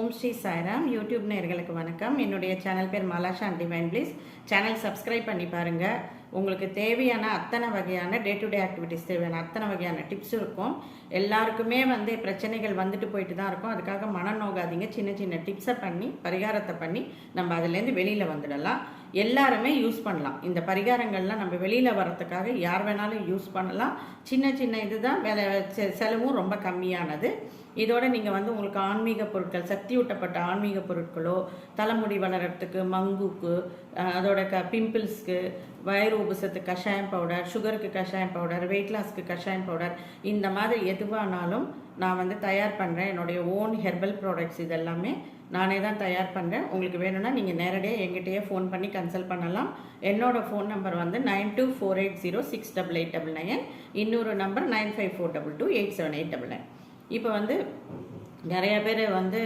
ஓம் Sri Sairam. YouTube நேர்களுக்கு வணக்கம். என்னுடைய சேனல் பேர் Malasha and divine bliss. Channel subscribe பண்ணி பாருங்கள் உங்களுக்கு தேவையான அத்தனை வகையான டே டு டே ஆக்டிவிட்டிஸ் தேவையான அத்தனை வகையான டிப்ஸ் இருக்கும். எல்லாருக்குமே வந்து பிரச்சனைகள் வந்துட்டு போயிட்டு தான் இருக்கும். அதுக்காக மனம் நோகாதீங்க சின்ன சின்ன டிப்ஸை பண்ணி பரிகாரத்தை பண்ணி நம்ம அதுலேருந்து வெளியில் வந்துடலாம். எல்லாருமே யூஸ் பண்ணலாம். இந்த பரிகாரங்கள்லாம் நம்ம வெளியில் வரத்துக்காக யார் வேணாலும் யூஸ் பண்ணலாம். சின்ன சின்ன இதுதான். விலை செலவும் ரொம்ப கம்மியானது. இதோட நீங்கள் வந்து உங்களுக்கு ஆன்மீக பொருட்கள் சக்தியூட்டப்பட்ட ஆன்மீக பொருட்களோ தலைமுடி வளர்கிறதுக்கு மங்குக்கு அதோட க பிம்பிள்ஸ்க்கு வயிறு உபசத்துக்கு கஷாயம் பவுடர் சுகருக்கு கஷாயம் பவுடர் வெயிட் லாஸ்க்கு கஷாயம் பவுடர் இந்த மாதிரி எதுவானாலும் நான் வந்து தயார் பண்ணுறேன் என்னுடைய ஓன் ஹெர்பல் ப்ராடக்ட்ஸ் இதெல்லாமே நானே தான் தயார் பண்ணுறேன் உங்களுக்கு வேணும்னா நீங்கள் நேரடியாக எங்கிட்டயே ஃபோன் பண்ணி கன்சல்ட் பண்ணலாம். என்னோடய ஃபோன் நம்பர் வந்து nine two four eight zero six double eight double nine இன்னொரு number nine five four double two eight seven eight double nine இப்போ வந்து நிறைய பேர் வந்து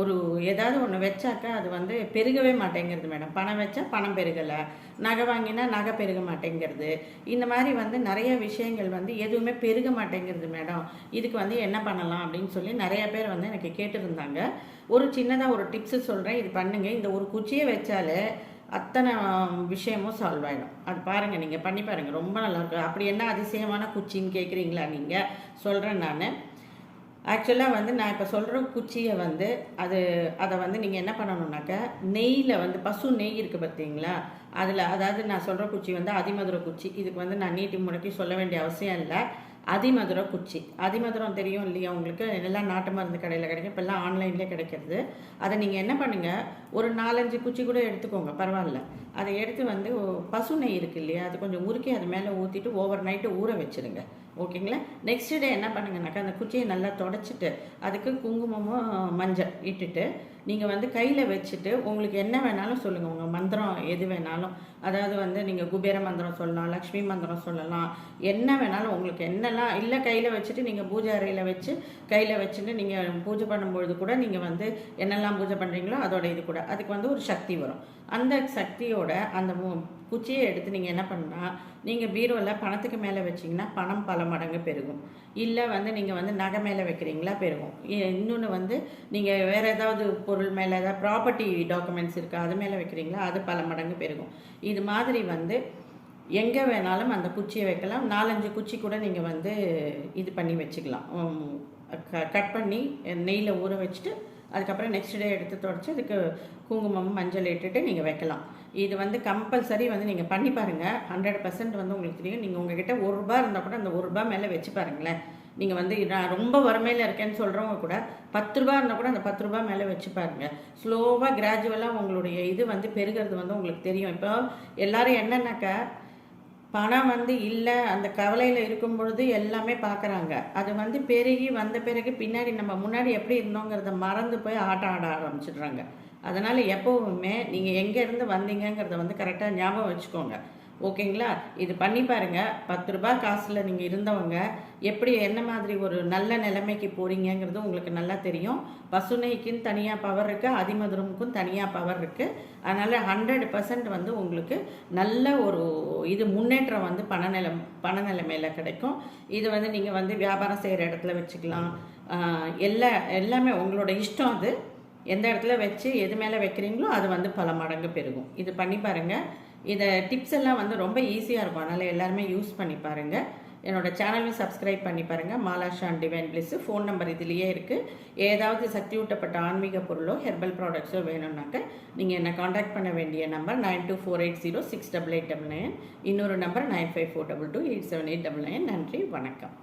ஒரு ஏதாவது ஒன்று வச்சாக்கா அது வந்து பெருகவே மாட்டேங்கிறது மேடம் பணம் வச்சா பணம் பெருகலை. நகை வாங்கினா நகை பெருக மாட்டேங்கிறது. இந்த மாதிரி வந்து நிறைய விஷயங்கள் வந்து எதுவுமே பெருக மாட்டேங்கிறது மேடம் இதுக்கு வந்து என்ன பண்ணலாம் அப்படின்னு சொல்லி நிறைய பேர் வந்து எனக்கு கேட்டிருந்தாங்க. ஒரு சின்னதாக ஒரு டிப்ஸு சொல்கிறேன் இது பண்ணுங்கள் இந்த ஒரு குச்சியை வச்சாலே அத்தனை விஷயமும் சால்வ் ஆகிடும் அது பாருங்கள் நீங்கள் பண்ணி பாருங்கள் ரொம்ப நல்லாயிருக்கும் அப்படி என்ன அதிசயமான குச்சின்னு கேட்குறீங்களா நீங்கள் சொல்கிறேன் நான். ஆக்சுவலாக வந்து நான் இப்போ சொல்கிற குச்சியை வந்து அது அதை வந்து நீங்கள் என்ன பண்ணணுன்னாக்கா நெய்யில் வந்து பசு நெய் இருக்குது பார்த்தீங்களா அதில் அதாவது நான் சொல்கிற குச்சி வந்து அதிமதுர குச்சி. இதுக்கு வந்து நான் நீட்டி முடக்கி சொல்ல வேண்டிய அவசியம் இல்லை. அதிமதுரம் குச்சி. அதிமதுரம் தெரியும் இல்லையா உங்களுக்கு? எல்லாம் நாட்டு மருந்து கடையில் கிடைக்கும். இப்போல்லாம் ஆன்லைன்லேயே கிடைக்கிறது. அதை நீங்கள் என்ன பண்ணுங்கள் ஒரு நாலஞ்சு குச்சி கூட எடுத்துக்கோங்க. பரவாயில்ல. அதை எடுத்து வந்து பசு நெய் இருக்கு இல்லையா? அது கொஞ்சம் உருக்கி அது மேலே ஊற்றிட்டு ஓவர் நைட்டு ஊற வச்சிருங்க. ஓகேங்களா? நெக்ஸ்ட் டே என்ன பண்ணுங்கனாக்கா அந்த குச்சியை நல்லா தொடச்சிட்டு அதுக்கு குங்குமமும் மஞ்சள் இட்டுட்டு நீங்கள் வந்து கையில் வச்சுட்டு உங்களுக்கு என்ன வேணாலும் சொல்லுங்கள் உங்கள் மந்திரம் எது வேணாலும். அதாவது வந்து நீங்கள் குபேர மந்திரம் சொல்லலாம் லக்ஷ்மி மந்திரம் சொல்லலாம். என்ன வேணாலும் உங்களுக்கு என்னெல்லாம் இல்லை கையில் வச்சுட்டு நீங்கள் பூஜை அறையில் வச்சு கையில் வச்சுட்டு நீங்கள் பூஜை பண்ணும்பொழுது கூட நீங்கள் வந்து என்னெல்லாம் பூஜை பண்ணுறீங்களோ அதோட இது கூட. அதுக்கு வந்து ஒரு சக்தி வரும். அந்த சக்தியோட அந்த குச்சியை எடுத்து நீங்கள் என்ன பண்ணால் நீங்கள் பீரோவில் பணத்துக்கு மேலே வச்சிங்கன்னா பணம் பல மடங்கு பெருகும். இல்லை வந்து நீங்கள் வந்து நகை மேலே வைக்கிறீங்களா பெருகும். இன்னொன்று வந்து நீங்கள் வேறு ஏதாவது பொருள் மேலே ஏதாவது ப்ராப்பர்ட்டி டாக்குமெண்ட்ஸ் இருக்கா அது மேலே வைக்கிறீங்களா அது பல மடங்கு பெருகும். இது மாதிரி வந்து எங்கே வேணாலும் அந்த குச்சியை வைக்கலாம். நாலஞ்சு குச்சி கூட நீங்கள் வந்து இது பண்ணி வச்சுக்கலாம். கட் பண்ணி நெய்யில் ஊற வச்சுட்டு அதுக்கப்புறம் நெக்ஸ்ட் டே எடுத்து தொடச்சி அதுக்கு குங்குமம் மஞ்சள் இட்டுட்டு நீங்கள் வைக்கலாம். இது வந்து கம்பல்சரி வந்து நீங்கள் பண்ணி பாருங்கள் ஹண்ட்ரட் பர்சன்ட் வந்து உங்களுக்கு தெரியும். நீங்கள் உங்ககிட்ட ஒரு ரூபா இருந்தால் கூட அந்த ஒரு ரூபா மேலே வச்சு பாருங்களேன். நீங்கள் வந்து நான் ரொம்ப வறுமையில் இருக்கேன்னு சொல்கிறவங்க கூட பத்து ரூபா இருந்தால் கூட அந்த பத்து ரூபா மேலே வச்சு பாருங்கள் ஸ்லோவாக கிராஜுவலாக உங்களுடைய இது வந்து பெருகிறது வந்து உங்களுக்கு தெரியும். இப்போ எல்லோரும் என்னென்னாக்கா பணம் வந்து இல்லை அந்த கவலையில் இருக்கும் பொழுது எல்லாமே பார்க்குறாங்க. அது வந்து பெருகி வந்த பிறகு பின்னாடி நம்ம முன்னாடி எப்படி இருந்தோங்கிறத மறந்து போய் ஆட்டம் ஆட ஆரம்பிச்சிடுறாங்க. அதனால் எப்போவுமே நீங்கள் எங்கேருந்து வந்தீங்கங்கிறத வந்து கரெக்டாக ஞாபகம் வச்சுக்கோங்க. ஓகேங்களா? இது பண்ணி பாருங்க. பத்து ரூபாய் காசில் நீங்கள் இருந்தவங்க எப்படி என்ன மாதிரி ஒரு நல்ல நிலைமைக்கு போகிறீங்கிறது உங்களுக்கு நல்லா தெரியும். பசுனைக்குன்னு தனியாக பவர் இருக்குது அதிமதுரமுக்கும் தனியாக பவர் இருக்குது அதனால் ஹண்ட்ரட் பர்சன்ட் வந்து உங்களுக்கு நல்ல ஒரு இது முன்னேற்றம் வந்து பணநில பண நிலைமையில் கிடைக்கும். இது வந்து நீங்கள் வந்து வியாபாரம் செய்கிற இடத்துல வச்சுக்கலாம். எல்லா எல்லாமே உங்களோட இஷ்டம் அது. எந்த இடத்துல வச்சு எது மேலே வைக்கிறீங்களோ அது வந்து பல மடங்கு பெருகும். இது பண்ணி பாருங்கள் இதை டிப்ஸ் எல்லாம் வந்து ரொம்ப ஈஸியாக இருக்கும். அதனால் எல்லாருமே யூஸ் பண்ணி பாருங்கள் என்னோட சேனலையும் சப்ஸ்கிரைப் பண்ணி பாருங்கள் Malasha and divine bliss phone number இதுலேயே இருக்குது ஏதாவது சக்தியூட்டப்பட்ட ஆன்மீக பொருளோ ஹெர்பல் ப்ராடக்ட்ஸோ வேணும்னாக்க நீங்கள் என்னை காண்டாக்ட் பண்ண வேண்டிய number nine two four eight zero six double eight double nine இன்னொரு number nine five four double two eight seven eight double nine நன்றி வணக்கம்.